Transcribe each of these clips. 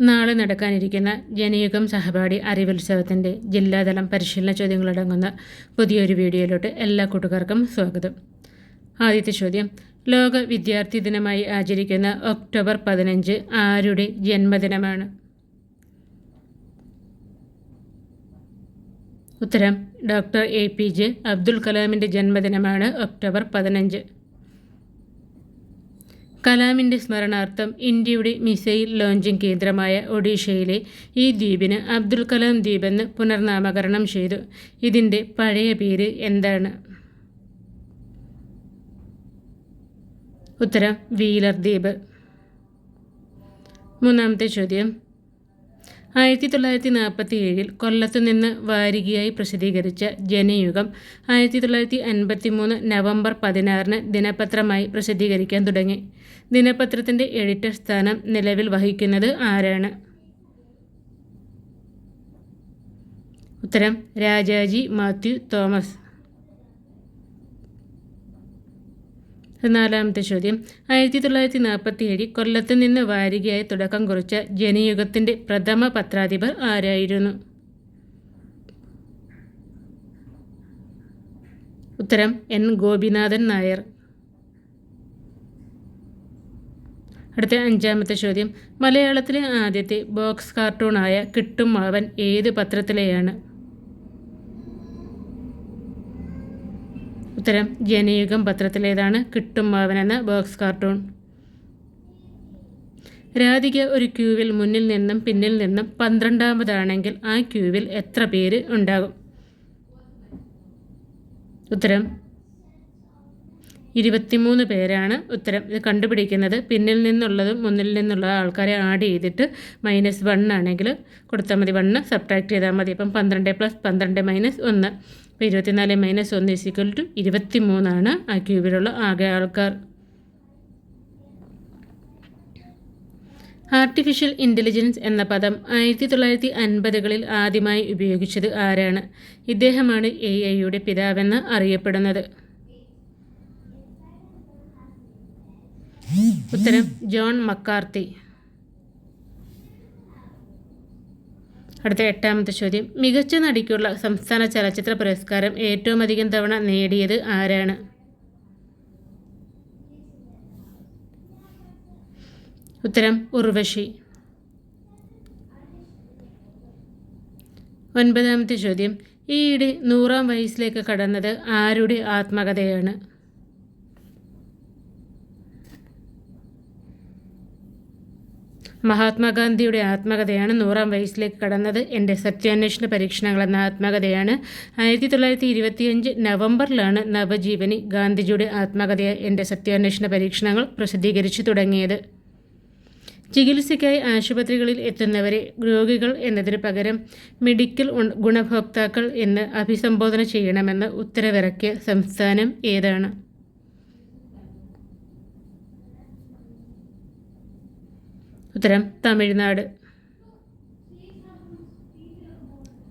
നാളെ നടക്കാനിരിക്കുന്ന ജനയുഗം സഹപാഠി അറിവുത്സവത്തിന്റെ ജില്ലാതലം പരിശീലന ചോദ്യങ്ങളടങ്ങുന്ന പുതിയൊരു വീഡിയോയിലോട്ട് എല്ലാ കൂട്ടുകാർക്കും സ്വാഗതം. ആദ്യത്തെ ചോദ്യം ലോക വിദ്യാർത്ഥി ദിനമായി ആചരിക്കുന്ന ഒക്ടോബർ പതിനഞ്ച് ആരുടെ ജന്മദിനമാണ്? ഉത്തരം doctor A P J Abdul കലാമിന്റെ ജന്മദിനമാണ് ഒക്ടോബർ പതിനഞ്ച്. കലാമിന്റെ സ്മരണാർത്ഥം ഇന്ത്യയുടെ മിസൈൽ ലോഞ്ചിംഗ് കേന്ദ്രമായ ഒഡീഷയിലെ ഈ ദ്വീപിന് അബ്ദുൽ കലാം ദ്വീപ് എന്ന് പുനർനാമകരണം ചെയ്തു. ഇതിന്റെ പഴയ പേര് എന്താണ്? ഉത്തരം വീലർ ദ്വീപ്. മൂന്നാമത്തെ ചോദ്യം. ആയിരത്തി തൊള്ളായിരത്തി നാൽപ്പത്തി ഏഴിൽ കൊല്ലത്തു നിന്ന് വാരികയായി പ്രസിദ്ധീകരിച്ച ജനയുഗം ആയിരത്തി തൊള്ളായിരത്തി അൻപത്തി മൂന്ന് നവംബർ പതിനാറിന് ദിനപത്രമായി പ്രസിദ്ധീകരിക്കാൻ തുടങ്ങി. ദിനപത്രത്തിന്റെ എഡിറ്റർ സ്ഥാനം നിലവിൽ വഹിക്കുന്നത് ആരാണ്? ഉത്തരം രാജാജി മാത്യു തോമസ്. നാലാമത്തെ ചോദ്യം. ആയിരത്തി തൊള്ളായിരത്തി നാൽപ്പത്തി ഏഴിൽ കൊല്ലത്ത് നിന്ന് വാരികയായി തുടക്കം കുറിച്ച ജനയുഗത്തിന്റെ പ്രഥമ പത്രാധിപർ ആരായിരുന്നു? ഉത്തരം എൻ. ഗോപിനാഥൻ നായർ. അടുത്ത അഞ്ചാമത്തെ ചോദ്യം. മലയാളത്തിലെ ആദ്യത്തെ ബോക്സ് കാർട്ടൂണായ കിട്ടും മാവൻ ഏത് പത്രത്തിലെയാണ്? ഉത്തരം ജനയുഗം പത്രത്തിലേതാണ്. കിട്ടും മാവൻ എന്ന ബോക്സ് കാർട്ടൂൺ. രാധിക ഒരു ക്യൂവിൽ മുന്നിൽ നിന്നും പിന്നിൽ നിന്നും പന്ത്രണ്ടാമതാണെങ്കിൽ ആ ക്യൂവിൽ എത്ര പേര് ഉണ്ടാകും? ഉത്തരം ഇരുപത്തിമൂന്ന് പേരാണ് ഉത്തരം. ഇത് കണ്ടുപിടിക്കുന്നത് പിന്നിൽ നിന്നുള്ളതും മുന്നിൽ നിന്നുള്ള ആൾക്കാരെ ആഡ് ചെയ്തിട്ട് മൈനസ് വൺ ആണെങ്കിൽ കൊടുത്താൽ മതി. വണ്ണ് സബ്ട്രാക്ട് ചെയ്താൽ മതി. അപ്പം പന്ത്രണ്ട് പ്ലസ് പന്ത്രണ്ട് മൈനസ് ഒന്ന്. അപ്പോൾ ഇരുപത്തിനാല് മൈനസ് ഒന്ന് ഇസിക്വൽ ടു ഇരുപത്തി മൂന്നാണ് ആ ക്യൂബിലുള്ള ആകെ ആൾക്കാർ. ആർട്ടിഫിഷ്യൽ ഇന്റലിജൻസ് എന്ന പദം ആയിരത്തി തൊള്ളായിരത്തി അൻപതുകളിൽ ആദ്യമായി ഉപയോഗിച്ചത് ആരാണ്? ഇദ്ദേഹമാണ് എ ഐയുടെ പിതാവെന്ന് അറിയപ്പെടുന്നത്. ഉത്തരം ജോൺ മക്കാർത്തി. അടുത്ത എട്ടാമത്തെ ചോദ്യം. മികച്ച നടിക്കുള്ള സംസ്ഥാന ചലച്ചിത്ര പുരസ്കാരം ഏറ്റവും അധികം തവണ നേടിയത് ആരാണ്? ഉത്തരം ഉർവശി. ഒൻപതാമത്തെ ചോദ്യം. ഈയിടെ നൂറാം വയസ്സിലേക്ക് കടന്നത് ആരുടെ ആത്മകഥയാണ്? മഹാത്മാഗാന്ധിയുടെ ആത്മകഥയാണ് നൂറാം വയസ്സിലേക്ക് കടന്നത്. എന്റെ സത്യാന്വേഷണ പരീക്ഷണങ്ങൾ എന്ന ആത്മകഥയാണ്. ആയിരത്തി തൊള്ളായിരത്തി ഇരുപത്തിയഞ്ച് നവംബറിലാണ് നവജീവനി ഗാന്ധിജിയുടെ ആത്മകഥയായി എന്റെ സത്യാന്വേഷണ പരീക്ഷണങ്ങൾ പ്രസിദ്ധീകരിച്ചു തുടങ്ങിയത്. ചികിത്സയ്ക്കായി ആശുപത്രികളിൽ എത്തുന്നവരെ രോഗികൾ എന്നതിന് പകരം മെഡിക്കൽ ഗുണഭോക്താക്കൾ എന്ന് അഭിസംബോധന ചെയ്യണമെന്ന് ഉത്തരവിറക്കിയ സംസ്ഥാനം ഏതാണ്? ഉത്തരം തമിഴ്നാട്.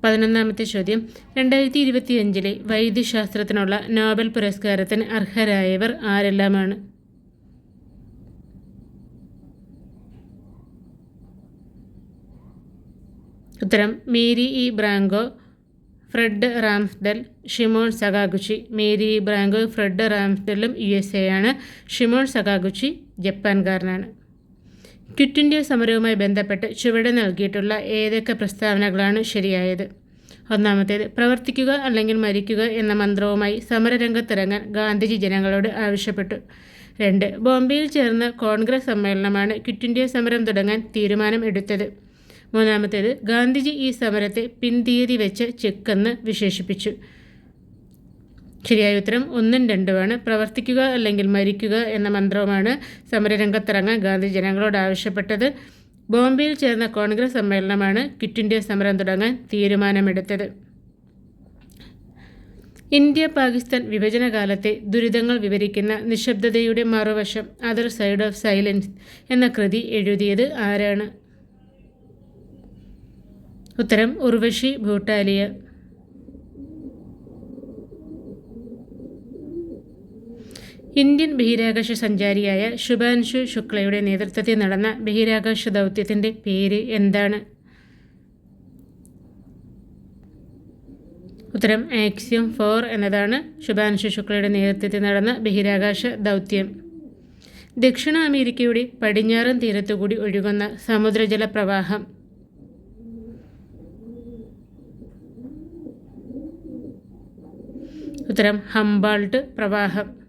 പതിനൊന്നാമത്തെ ചോദ്യം. രണ്ടായിരത്തി ഇരുപത്തിയഞ്ചിലെ വൈദ്യശാസ്ത്രത്തിനുള്ള നോബൽ പുരസ്കാരത്തിന് അർഹരായവർ ആരെല്ലാമാണ്? ഉത്തരം Mary E Brunkow Fred Ramsdell Shimon Sakaguchi Mary E Brunkow Fred റാംസ്ഡലും U S A ആണ്. ഷിമോൺ സകാഗുച്ചി ജപ്പാൻകാരനാണ്. ക്വിറ്റ് ഇന്ത്യ സമരവുമായി ബന്ധപ്പെട്ട് ചുവടെ നൽകിയിട്ടുള്ള ഏതൊക്കെ പ്രസ്താവനകളാണ് ശരിയായത്? ഒന്നാമത്തേത് പ്രവർത്തിക്കുക അല്ലെങ്കിൽ മരിക്കുക എന്ന മന്ത്രവുമായി സമരരംഗത്തിറങ്ങാൻ ഗാന്ധിജി ജനങ്ങളോട് ആവശ്യപ്പെട്ടു. രണ്ട് ബോംബെയിൽ ചേർന്ന കോൺഗ്രസ് സമ്മേളനമാണ് ക്വിറ്റ് ഇന്ത്യ സമരം തുടങ്ങാൻ തീരുമാനം എടുത്തത്. മൂന്നാമത്തേത് ഗാന്ധിജി ഈ സമരത്തെ പിൻതീയതി വെച്ച് ചെക്കെന്ന് വിശേഷിപ്പിച്ചു. ശരിയായ ഉത്തരം ഒന്നും രണ്ടുമാണ്. പ്രവർത്തിക്കുക അല്ലെങ്കിൽ മരിക്കുക എന്ന മന്ത്രവുമാണ് സമരരംഗത്തിറങ്ങാൻ ഗാന്ധി ജനങ്ങളോട് ആവശ്യപ്പെട്ടത്. ബോംബെയിൽ ചേർന്ന കോൺഗ്രസ് സമ്മേളനമാണ് ക്വിറ്റ് ഇന്ത്യ സമരം തുടങ്ങാൻ തീരുമാനമെടുത്തത്. ഇന്ത്യ പാകിസ്ഥാൻ വിഭജന കാലത്തെ ദുരിതങ്ങൾ വിവരിക്കുന്ന നിശബ്ദതയുടെ മറുവശം അതർ സൈഡ് ഓഫ് സൈലൻസ് എന്ന കൃതി എഴുതിയത് ആരാണ്? ഉത്തരം ഉർവശി ഭൂട്ടാലിയ. ഇന്ത്യൻ ബഹിരാകാശ സഞ്ചാരിയായ ശുഭാൻഷു ശുക്ലയുടെ നേതൃത്വത്തിൽ നടന്ന ബഹിരാകാശ ദൗത്യത്തിന്റെ പേര് എന്താണ്? ഉത്തരം ആക്സിയം ഫോർ എന്നതാണ് ശുഭാൻഷു ശുക്ലയുടെ നേതൃത്വത്തിൽ നടന്ന ബഹിരാകാശ ദൗത്യം. ദക്ഷിണ അമേരിക്കയുടെ പടിഞ്ഞാറൻ തീരത്തുകൂടി ഒഴുകുന്ന സമുദ്രജല പ്രവാഹം. ഉത്തരം ഹംബാൾട്ട് പ്രവാഹം.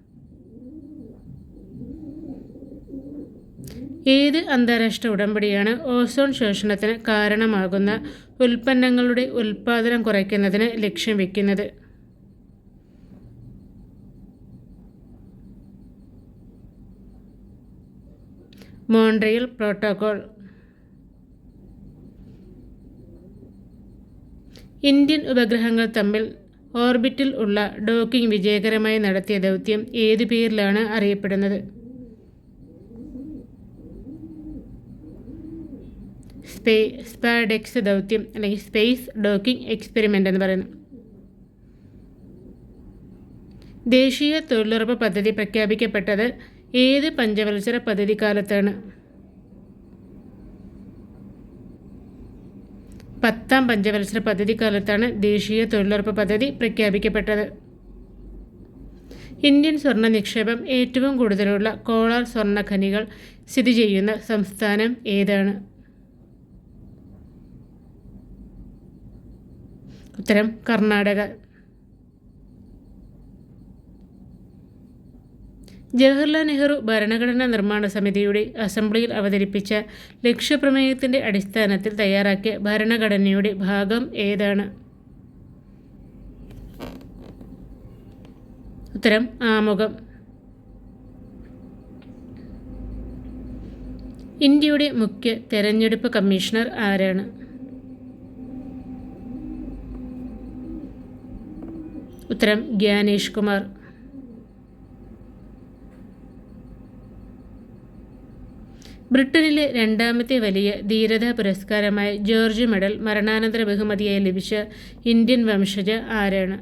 ഏത് അന്താരാഷ്ട്ര ഉടമ്പടിയാണ് ഓസോൺ ശോഷണത്തിന് കാരണമാകുന്ന ഉൽപ്പന്നങ്ങളുടെ ഉൽപ്പാദനം കുറയ്ക്കുന്നതിന് ലക്ഷ്യം വയ്ക്കുന്നത് മോൺട്രിയൽ പ്രോട്ടോകോൾ. ഇന്ത്യൻ ഉപഗ്രഹങ്ങൾ തമ്മിൽ ഓർബിറ്റിൽ ഉള്ള ഡോക്കിംഗ് വിജയകരമായി നടത്തിയ ദൗത്യം ഏതു പേരിലാണ് അറിയപ്പെടുന്നത്? സ്പേ സ്പാഡെക്സ് ദൗത്യം അല്ലെങ്കിൽ സ്പേസ് ഡോക്കിംഗ് എക്സ്പെരിമെന്റ് എന്ന് പറയുന്നത് ദേശീയ തൊഴിലുറപ്പ് പദ്ധതി പ്രഖ്യാപിക്കപ്പെട്ടത് ഏത് പഞ്ചവത്സര പദ്ധതി കാലത്താണ് പത്താം പഞ്ചവത്സര പദ്ധതി കാലത്താണ് ദേശീയ തൊഴിലുറപ്പ് പദ്ധതി പ്രഖ്യാപിക്കപ്പെട്ടത്. ഇന്ത്യൻ സ്വർണ നിക്ഷേപം ഏറ്റവും കൂടുതലുള്ള കോളാർ സ്വർണ ഖനികൾ സ്ഥിതി ചെയ്യുന്ന സംസ്ഥാനം ഏതാണ്? ഉത്തരം കർണാടക. ജവഹർലാൽ നെഹ്റു ഭരണഘടനാ നിർമ്മാണ സമിതിയുടെ അസംബ്ലിയിൽ അവതരിപ്പിച്ച ലക്ഷ്യപ്രമേയത്തിന്റെ അടിസ്ഥാനത്തിൽ തയ്യാറാക്കിയ ഭരണഘടനയുടെ ഭാഗം ഏതാണ്? ഉത്തരം ആമുഖം. ഇന്ത്യയുടെ മുഖ്യ തെരഞ്ഞെടുപ്പ് കമ്മീഷണർ ആരാണ്? ഉത്തരം ഗ്യാനേഷ് കുമാർ. ബ്രിട്ടനിലെ രണ്ടാമത്തെ വലിയ ധീരതാ പുരസ്കാരമായ ജോർജ് മെഡൽ മരണാനന്തര ബഹുമതിയായി ലഭിച്ച ഇന്ത്യൻ വംശജ ആരാണ്?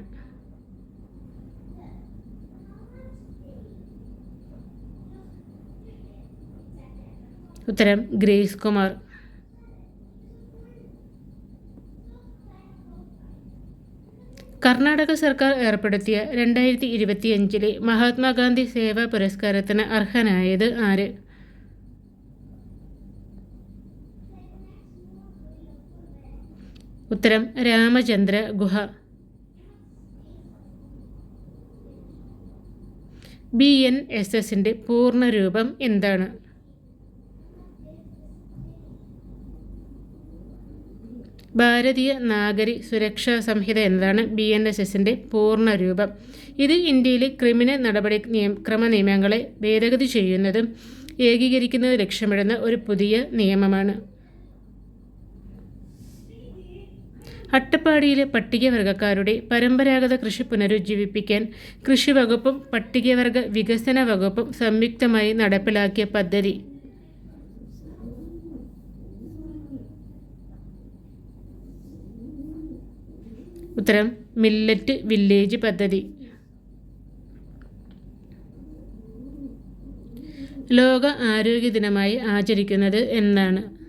ഉത്തരം ഗ്രേസ് കുമാർ. കർണാടക സർക്കാർ ഏർപ്പെടുത്തിയ രണ്ടായിരത്തി ഇരുപത്തിയഞ്ചിലെ മഹാത്മാഗാന്ധി സേവാ പുരസ്കാരത്തിന് അർഹനായത് ആര്? ഉത്തരം രാമചന്ദ്ര ഗുഹ. ബി എൻ എസ് എസിന്റെ പൂർണരൂപം എന്താണ്? ഭാരതീയ നാഗരി സുരക്ഷാ സംഹിത എന്നതാണ് ബി എൻ എസ് എസിന്റെ പൂർണ രൂപം ഇത് ഇന്ത്യയിലെ ക്രിമിനൽ നടപടി നിയ ക്രമനിയമങ്ങളെ ഭേദഗതി ചെയ്യുന്നതും ഏകീകരിക്കുന്നത് ലക്ഷ്യമിടുന്ന ഒരു പുതിയ നിയമമാണ്. അട്ടപ്പാടിയിലെ പട്ടികവർഗക്കാരുടെ പരമ്പരാഗത കൃഷി പുനരുജ്ജീവിപ്പിക്കാൻ കൃഷി വകുപ്പും പട്ടികവർഗ വികസന വകുപ്പും സംയുക്തമായി നടപ്പിലാക്കിയ പദ്ധതി. ഉത്തരം മില്ലറ്റ് വില്ലേജ് പദ്ധതി. ലോക ആരോഗ്യ ദിനമായി ആചരിക്കുന്നത് എന്നാണ്.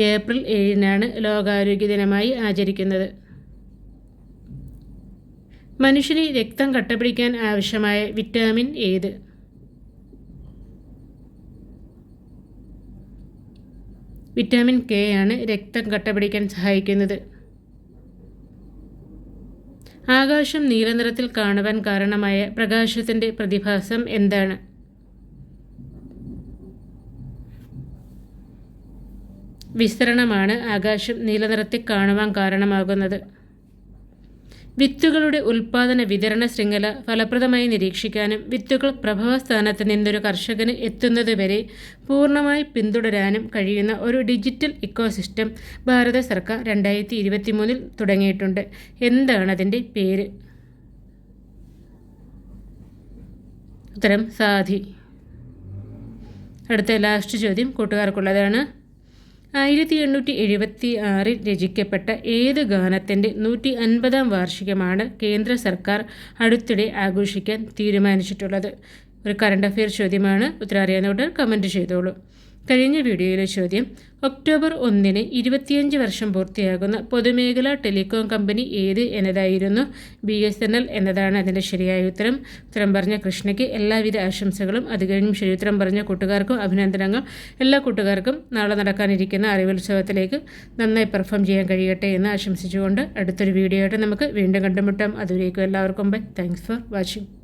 ഏപ്രിൽ ഏഴിനാണ് ലോകാരോഗ്യ ദിനമായി ആചരിക്കുന്നത്. മനുഷ്യന് രക്തം കട്ടപിടിക്കാൻ ആവശ്യമായ വിറ്റാമിൻ ഏത്? വിറ്റാമിൻ കെ ആണ് രക്തം കട്ടപിടിക്കാൻ സഹായിക്കുന്നത്. ആകാശം നീലനിറത്തിൽ കാണുവാൻ കാരണമായ പ്രകാശത്തിന്റെ പ്രതിഭാസം എന്താണ്? വിസ്തരണമാണ് ആകാശം നീലനിറത്തിൽ കാണുവാൻ കാരണമാകുന്നത്. വിത്തുകളുടെ ഉൽപാദന വിതരണ ശൃംഖല ഫലപ്രദമായി നിരീക്ഷിക്കാനും വിത്തുകൾ പ്രഭവസ്ഥാനത്ത് നിന്നൊരു കർഷകന് എത്തുന്നതുവരെ പൂർണമായി പിന്തുടരാനും കഴിയുന്ന ഒരു ഡിജിറ്റൽ ഇക്കോസിസ്റ്റം ഭാരത സർക്കാർ രണ്ടായിരത്തി ഇരുപത്തി മൂന്നിൽ തുടങ്ങിയിട്ടുണ്ട്. എന്താണ് അതിന്റെ പേര്? ഉത്തരം സാധി. അടുത്ത ലാസ്റ്റ് ചോദ്യം കൂട്ടുകാർക്കുള്ളതാണ്. ആയിരത്തി എണ്ണൂറ്റി എഴുപത്തി ആറിൽ രചിക്കപ്പെട്ട ഏത് ഗാനത്തിന്റെ നൂറ്റി അൻപതാം വാർഷികമാണ് കേന്ദ്ര സർക്കാർ അടുത്തിടെ ആഘോഷിക്കാൻ തീരുമാനിച്ചിട്ടുള്ളത്? ഒരു കറണ്ട് അഫയർ ചോദ്യമാണ്. ഉത്തരം കമന്റ് ചെയ്തോളൂ. കഴിഞ്ഞ വീഡിയോയിലെ ചോദ്യം ഒക്ടോബർ ഒന്നിന് ഇരുപത്തിയഞ്ച് വർഷം പൂർത്തിയാകുന്ന പൊതുമേഖലാ ടെലികോം കമ്പനി ഏത് എന്നതായിരുന്നു? ബി എസ് എൻ എൽ എന്നതാണ് അതിന്റെ ശരിയായ ഉത്തരം. ഉത്തരം പറഞ്ഞ കൃഷ്ണയ്ക്ക് എല്ലാവിധ ആശംസകളും. അത് കഴിഞ്ഞും ശരി ഉത്തരം പറഞ്ഞ കൂട്ടുകാർക്കും അഭിനന്ദനങ്ങൾ. എല്ലാ കൂട്ടുകാർക്കും നാളെ നടക്കാനിരിക്കുന്ന അറിവുത്സവത്തിലേക്ക് നന്നായി പെർഫോം ചെയ്യാൻ കഴിയട്ടെ എന്ന് ആശംസിച്ചുകൊണ്ട് അടുത്തൊരു വീഡിയോ ആയിട്ട് നമുക്ക് വീണ്ടും കണ്ടുമുട്ടാം. അതുവരേക്കും എല്ലാവർക്കും ബൈ. Thanks for watching.